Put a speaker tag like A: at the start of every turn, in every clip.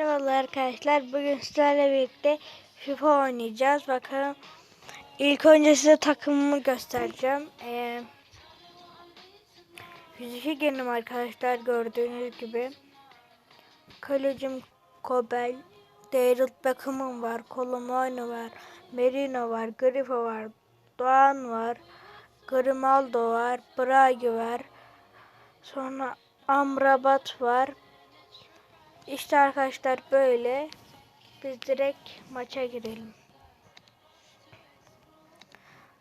A: Merhabalar arkadaşlar. Bugün sizlerle birlikte FIFA oynayacağız. Bakalım. İlk önce size takımımı göstereceğim. Ee, 102 genim arkadaşlar gördüğünüz gibi. Kalecim Kobel. Daryl Beckham'ım var. Colomano var. Merino var. Grifo var. Doğan var. Grimaldo var. Bragi var. Sonra Amrabat var. İşte arkadaşlar böyle. Biz direkt maça girelim.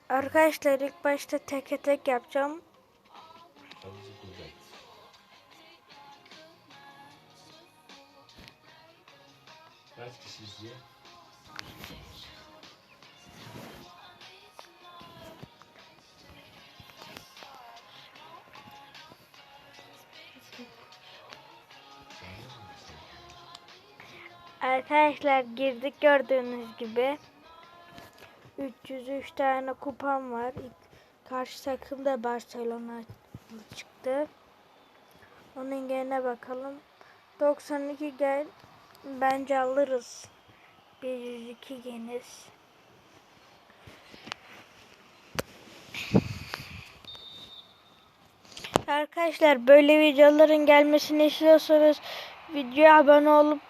A: Arkadaşlar ilk başta teke tek yapacağım.
B: Kaç kişiyiz diye?
A: Arkadaşlar girdik gördüğünüz gibi. 303 tane kupam var. Karşı takımda Barcelona çıktı. Onun yerine bakalım. 92 gel. Bence alırız. 102 geniz. Arkadaşlar böyle videoların gelmesini istiyorsanız videoya abone olup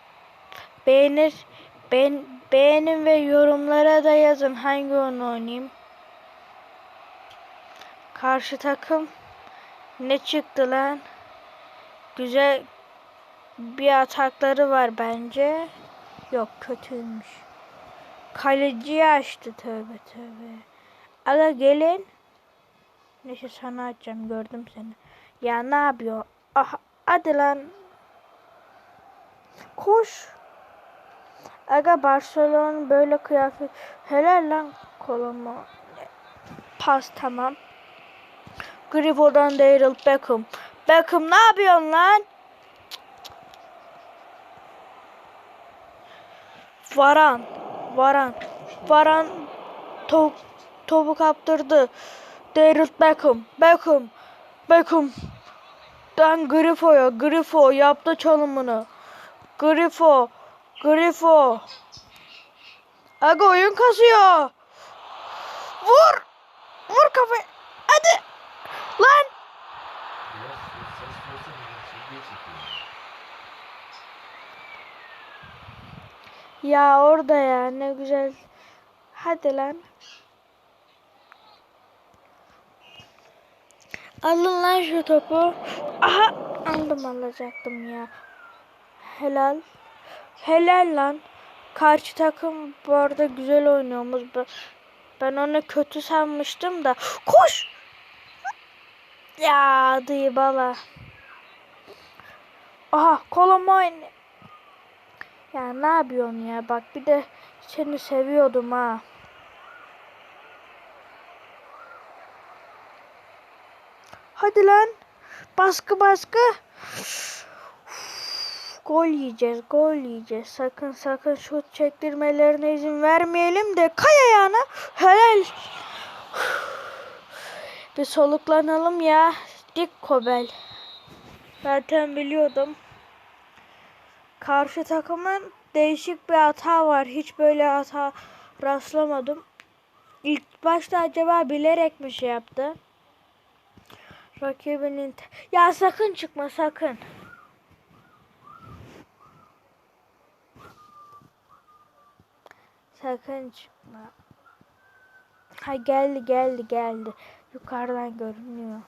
A: beğenir beğen, beğenin ve yorumlara da yazın hangi oyunu oynayayım. Karşı takım ne çıktı lan? Güzel bir atakları var bence. Yok kötüymüş. Kaleciyi açtı tövbe tövbe. Aga gelin. Neyse sana açacağım gördüm seni. Ya ne yapıyor? Aha, hadi lan. Koş. Aga Barcelona böyle kıyafet. Helal lan koluma. Pas tamam. Grifo'dan Daryl Beckham. Beckham ne yapıyorsun lan? Varan. Varan. Varan top, topu kaptırdı. Daryl Beckham. Beckham. Beckham. Dan Grifo'ya. Grifo yaptı çalımını. Grifo. Grifo. Aga oyun kasıyor. Vur. Vur kafayı. Hadi. Lan. Ya orada ya ne güzel. Hadi lan. Alın lan şu topu. Aha aldım alacaktım ya. Helal. Helal lan. Karşı takım bu arada güzel oynuyormuş. Ben- onu kötü sanmıştım da. Koş! Ya bala. Aha oyna. Ya ne yapıyorsun ya? Bak bir de seni seviyordum ha. Hadi lan. Baskı baskı. Gol yiyeceğiz, gol yiyeceğiz. Sakın sakın şut çektirmelerine izin vermeyelim de kay ayağına. Helal. Bir soluklanalım ya. Dik Kobel. Zaten biliyordum. Karşı takımın değişik bir hata var. Hiç böyle hata rastlamadım. İlk başta acaba bilerek mi şey yaptı? Rakibinin... Ya sakın çıkma sakın. Sakın çıkma. Ha geldi geldi geldi. Yukarıdan görünüyor.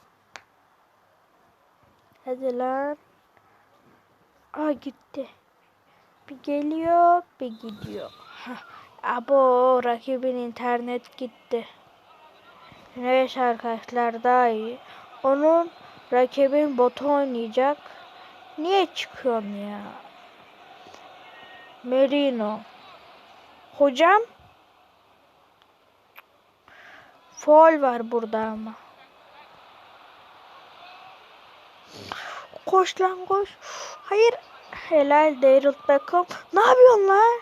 A: Hadi lan. Aa gitti. Bir geliyor bir gidiyor. Abo rakibin internet gitti. Neyse arkadaşlar daha iyi. Onun rakibin botu oynayacak. Niye çıkıyorsun ya? Merino. Hocam. Foul var burada ama. Koş lan koş. Hayır. Helal Daryl Beckham. Ne yapıyorsun lan?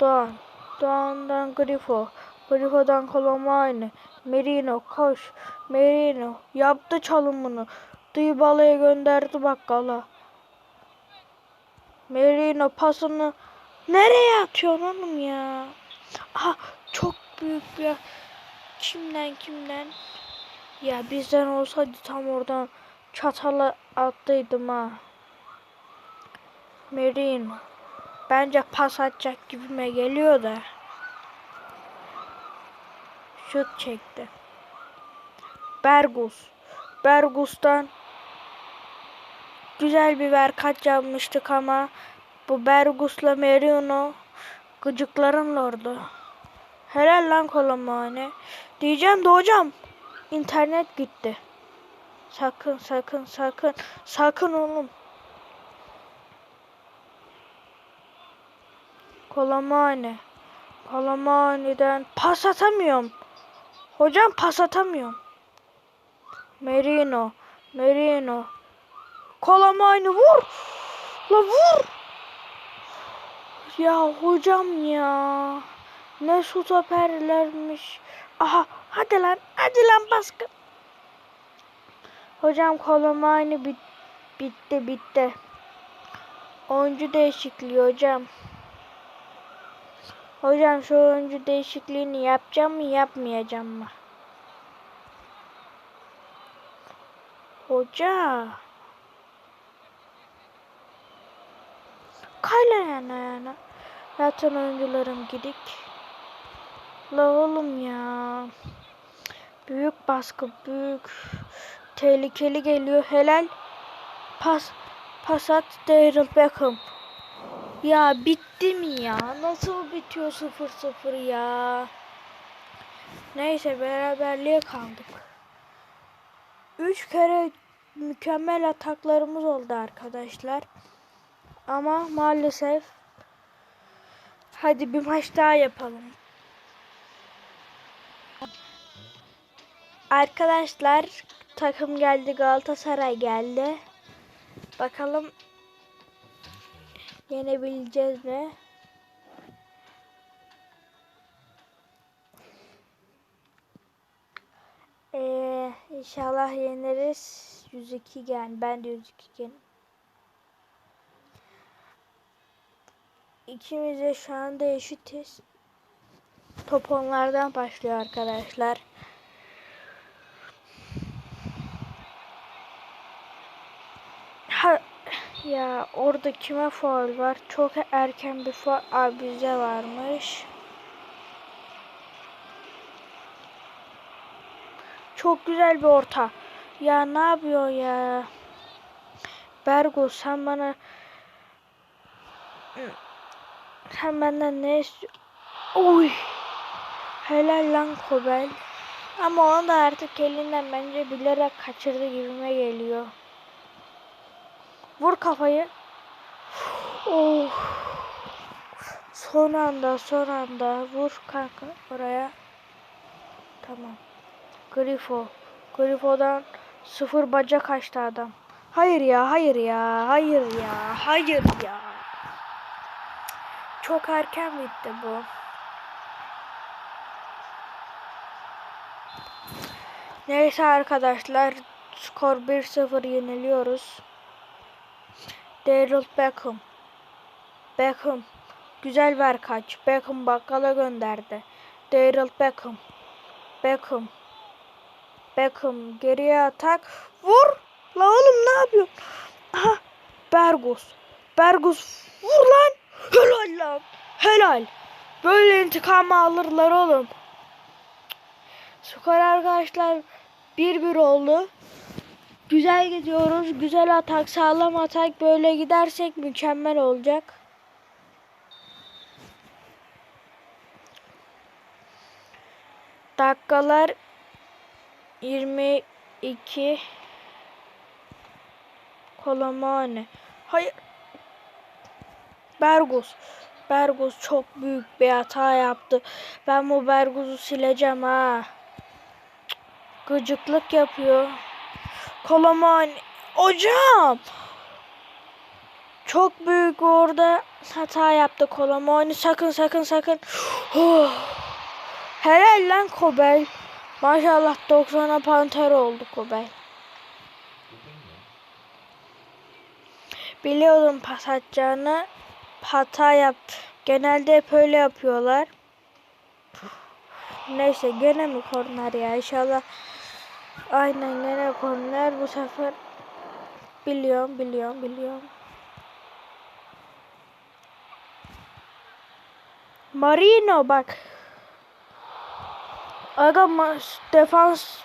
A: Doğan. Doğan'dan Grifo. Grifo'dan Colomani. Merino koş. Merino yaptı çalımını. Dybala'ya gönderdi bakkala. Merino pasını nereye atıyorsun oğlum ya? Aha çok büyük bir kimden kimden? Ya bizden olsaydı tam oradan çatala attıydım ha. Merino. Bence pas atacak gibime geliyor da. Şut çekti. Bergus. Bergus'tan güzel bir verkaç yapmıştık ama bu Bergus'la Merino gıcıkların lordu. Helal lan Kolomani. Diyeceğim de hocam internet gitti. Sakın sakın sakın sakın oğlum. Kolomani. Kolomani'den pas atamıyorum. Hocam pas atamıyorum. Merino. Merino. Kolomani vur. La vur. Ya hocam ya. Ne stoperlermiş. Aha hadi lan hadi lan baskı. Hocam Kolomani bit bitti bitti. Oyuncu değişikliği hocam. Hocam şu oyuncu değişikliğini yapacağım mı yapmayacağım mı? Hoca. Kayla yana yana. Zaten oyuncularım gidik. La oğlum ya. Büyük baskı büyük. Tehlikeli geliyor helal. Pas. Pas at Daryl Beckham. Ya bitti mi ya? Nasıl bitiyor 0-0 ya? Neyse beraberliğe kaldık. Üç kere mükemmel ataklarımız oldu arkadaşlar. Ama maalesef hadi bir maç daha yapalım. Arkadaşlar takım geldi Galatasaray geldi. Bakalım yenebileceğiz mi? Ee, inşallah yeneriz. 102 gen. Ben de 102 gen. İkimiz de şu anda eşitiz. Top onlardan başlıyor arkadaşlar. Ha, ya orada kime faul var? Çok erken bir faul Aa, bize varmış. Çok güzel bir orta. Ya ne yapıyor ya? Bergo sen bana sen benden ne istiyorsun? Oy. Helal lan Kobel. Ama onu da artık elinden bence bilerek kaçırdı gibime geliyor. Vur kafayı. Oh. Son anda son anda vur kanka oraya. Tamam. Grifo. Grifo'dan sıfır bacak açtı adam. Hayır ya, hayır ya, hayır ya, hayır ya. Çok erken bitti bu. Neyse arkadaşlar, skor 1-0 yeniliyoruz. Daryl Beckham. Beckham. Güzel ver kaç. Beckham bakkala gönderdi. Daryl Beckham. Beckham. Beckham geriye atak. Vur. La oğlum ne yapıyorsun? Aha. Bergus. Bergus. Vur lan. Helal lan. Helal. Böyle intikamı alırlar oğlum. Skor arkadaşlar 1-1 oldu. Güzel gidiyoruz. Güzel atak, sağlam atak. Böyle gidersek mükemmel olacak. Dakikalar 22 Kolomane. Hayır. Bergus. Bergus çok büyük bir hata yaptı. Ben bu Bergus'u sileceğim ha. Cık, Gıcıklık yapıyor. Kolomane. Hocam. Çok büyük orada hata yaptı Kolomane. Sakın sakın sakın. Oh. Helal lan Kobel. Maşallah 90'a panter oldu Kobel. Biliyordum pas atacağını. Hata yap. Genelde hep öyle yapıyorlar. Neyse gene mi korner ya inşallah. Aynen gene korner bu sefer. Biliyorum biliyorum biliyorum. Marino bak. Aga defans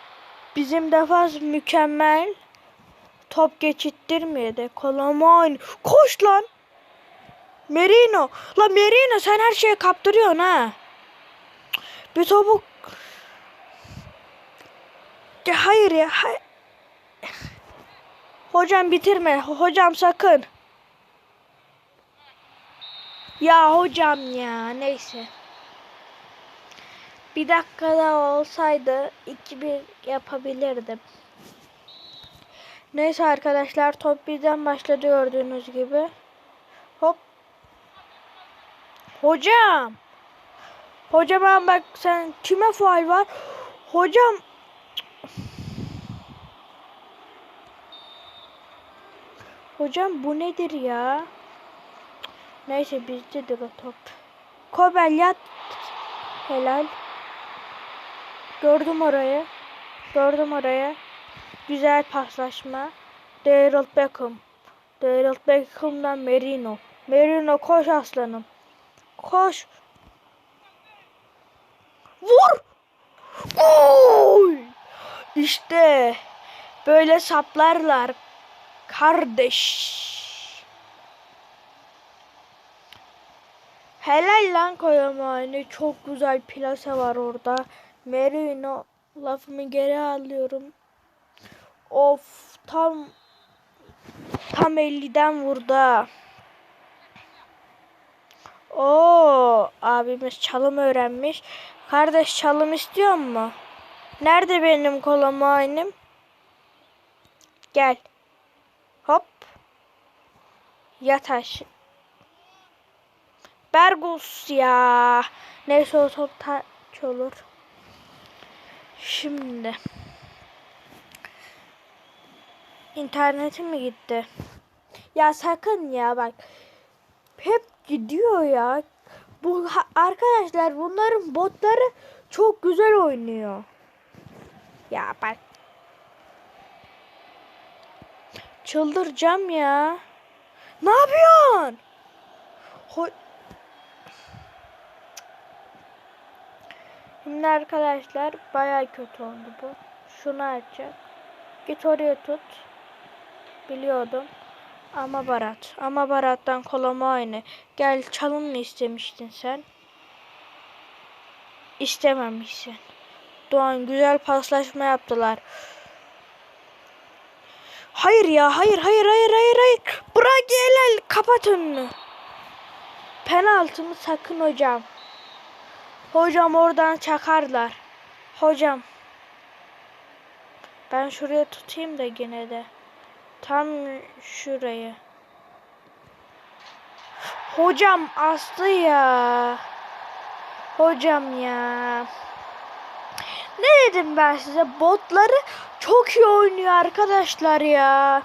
A: bizim defans mükemmel. Top geçittirmiyor de. Koloman. Koş lan. Merino. La Merino sen her şeye kaptırıyorsun ha. Bir topu ya hayır ya. hay- Hocam bitirme. Hocam sakın. Ya hocam ya neyse. Bir dakika daha olsaydı 2-1 yapabilirdim. Neyse arkadaşlar top bizden başladı gördüğünüz gibi. Hop. Hocam. Hocam ben bak sen kime faal var? Hocam. Hocam bu nedir ya? Neyse bizdedir o top. Kobel yat. Helal. Gördüm orayı. Gördüm oraya. Güzel paslaşma. Daryl Beckham. Daryl Beckham'dan Merino. Merino koş aslanım. Koş. Vur. Gol. İşte böyle saplarlar kardeş. Helal lan Koyamani. Çok güzel plase var orada. Merino lafımı geri alıyorum. Of tam tam 50'den vurdu. Oo abimiz çalım öğrenmiş. Kardeş çalım istiyor mu? Nerede benim Koyamani'm? Gel. Hop. Yat aşağı. Bergus ya. Neyse o top taç olur. Şimdi. İnternetim mi gitti? Ya sakın ya bak. Hep gidiyor ya. Bu arkadaşlar bunların botları çok güzel oynuyor. Ya bak. Çıldıracağım ya. Ne yapıyorsun? Ho- Şimdi arkadaşlar baya kötü oldu bu. Şunu açacak. Git oraya tut. Biliyordum. Ama barat. Ama barattan kolama aynı. Gel çalım mı istemiştin sen? İstememişsin. Doğan güzel paslaşma yaptılar. Hayır ya hayır hayır hayır hayır hayır. Bırak helal kapat önünü. Penaltı mı sakın hocam. Hocam oradan çakarlar. Hocam. Ben şuraya tutayım da gene de. Tam şurayı. Hocam astı ya. Hocam ya. Ne dedim ben size? Botları çok iyi oynuyor arkadaşlar ya.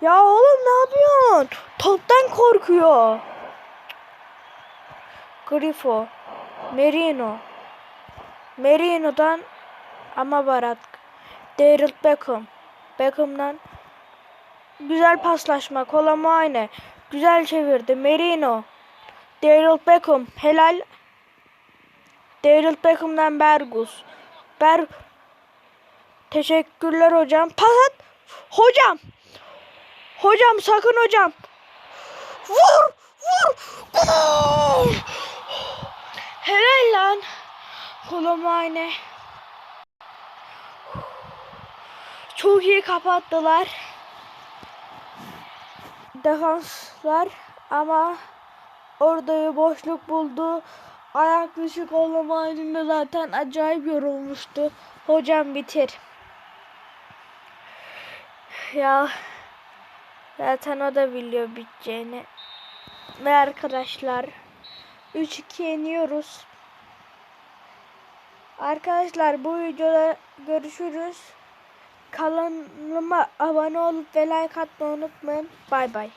A: Ya oğlum ne yapıyorsun? Toptan korkuyor. Grifo. Merino. Merino'dan ama Barat. Daryl Beckham. Beckham'dan güzel paslaşma. Kolama aynı. Güzel çevirdi. Merino. Daryl Beckham. Helal. Daryl Beckham'dan Bergus. Ber Teşekkürler hocam. Pas at. Hocam. Hocam sakın hocam. Vur! Vur! Gol! Helal lan. Kolum aynı. Çok iyi kapattılar. Defanslar ama orada bir boşluk buldu. Ayak dışı kolum aynında zaten acayip yorulmuştu. Hocam bitir. Ya zaten o da biliyor biteceğini. Ve arkadaşlar 3-2 yeniyoruz. Arkadaşlar bu videoda görüşürüz. Kanalıma abone olup ve like atmayı unutmayın. Bay bay.